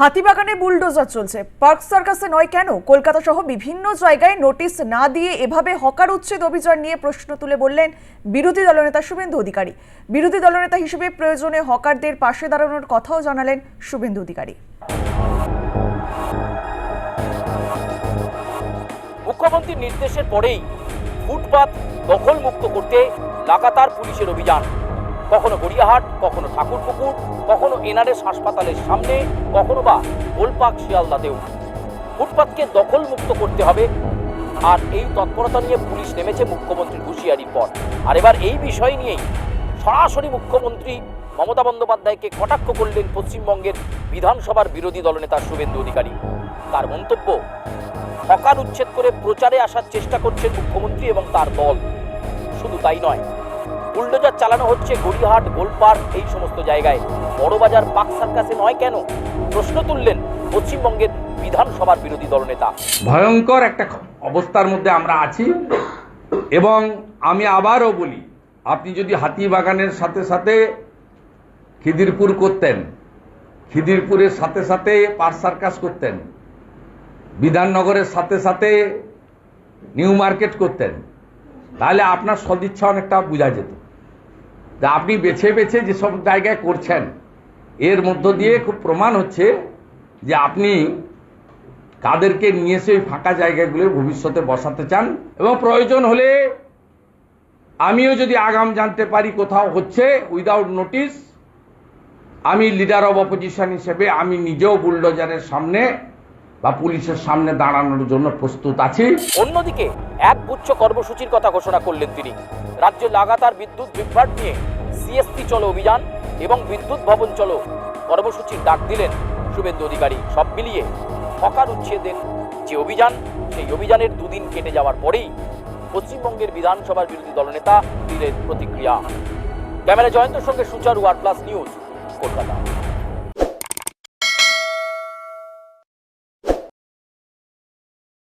হাতিবাগানে bulldozer চলছে। Park সার্কাসে নয় কেন? কলকাতা সহ বিভিন্ন জায়গায় নোটিশ না দিয়ে এভাবে হকার উচ্ছেদ অভিযান নিয়ে প্রশ্ন তুলে বললেন বিরোধী দলনেতা শুভেন্দু অধিকারী। বিরোধী দলনেতা হিসেবে প্রয়োজনে হকারদের পাশে দাঁড়ানোর কথাও জানালেন শুভেন্দু অধিকারী। মুখ্যমন্ত্রীর নির্দেশের পরেই ফুটপাত দখল মুক্ত করতে লাগাতার পুলিশের অভিযান। কখনো গড়িয়াহাট, কখনো ঠাকুরপুকুর, কখনো এনআরএস হাসপাতালের সামনে, কখনো বা গোলপাক শিয়ালদাতেও ফুটপাতকে দখল মুক্ত করতে হবে। আর এই তৎপরতা নিয়ে পুলিশ নেমেছে মুখ্যমন্ত্রীর হুঁশিয়ারির পর। আর এবার এই বিষয় নিয়েই সরাসরি মুখ্যমন্ত্রী মমতা বন্দ্যোপাধ্যায়কে কটাক্ষ করলেন পশ্চিমবঙ্গের বিধানসভার বিরোধী দলনেতা শুভেন্দু অধিকারী। তার মন্তব্য, হকার উচ্ছেদ করে প্রচারে আসার চেষ্টা করছেন মুখ্যমন্ত্রী এবং তার দল। শুধু তাই নয় বুলডোজার চালানো হচ্ছে গড়িয়াহাট গোলপার্ক এই সমস্ত জায়গায়। বড়বাজার, পাক সার্কাসে নয় কেন? প্রশ্ন তুললেন পশ্চিমবঙ্গের বিধানসভার বিরোধী দলনেতা ভয়ঙ্কর একটা অবস্থার মধ্যে আমরা আছি এবং আমি আবারও বলি, আপনি যদি হাতিবাগানের সাথে সাথে খিদিরপুর করতেন, খিদিরপুরের সাথে সাথে পার সার্কাস করতেন, বিধাননগরের সাথে সাথে নিউ মার্কেট করতেন, তাহলে আপনার সদিচ্ছা অনেকটা বোঝা যেত। তা আপনি বেছে বেছে যেসব জায়গায় করছেন, এর মধ্য দিয়ে খুব প্রমাণ হচ্ছে যে আপনি কাদেরকে নিয়ে এসে ওই ফাঁকা জায়গাগুলো ভবিষ্যতে বসাতে চান এবং প্রয়োজন হলে আমিও যদি আগাম জানতে পারি কোথাও হচ্ছে উইদাউট নোটিশ আমি লিডার অব অপোজিশন হিসেবে আমি নিজেও বুলডোজারের সামনে বা পুলিশের সামনে দাঁড়ানোর জন্য প্রস্তুত আছি। অন্যদিকে, এক গুচ্ছ কর্মসূচির কথা ঘোষণা করলেন তিনি। রাজ্যে লাগাতার বিদ্যুৎ বিভ্রাট নিয়ে সিএসপি চলো অভিযান এবং বিদ্যুৎ ভবন চলো কর্মসূচির ডাক দিলেন শুভেন্দু অধিকারী। সব মিলিয়ে হকার উচ্ছেদের যে অভিযান, সেই অভিযানের দুদিন কেটে যাওয়ার পরেই পশ্চিমবঙ্গের বিধানসভার বিরোধী দলনেতা দিলেন প্রতিক্রিয়া। ক্যামেরা জয়ন্তর সঙ্গে সুচারু আর প্লাস নিউজ, কলকাতা।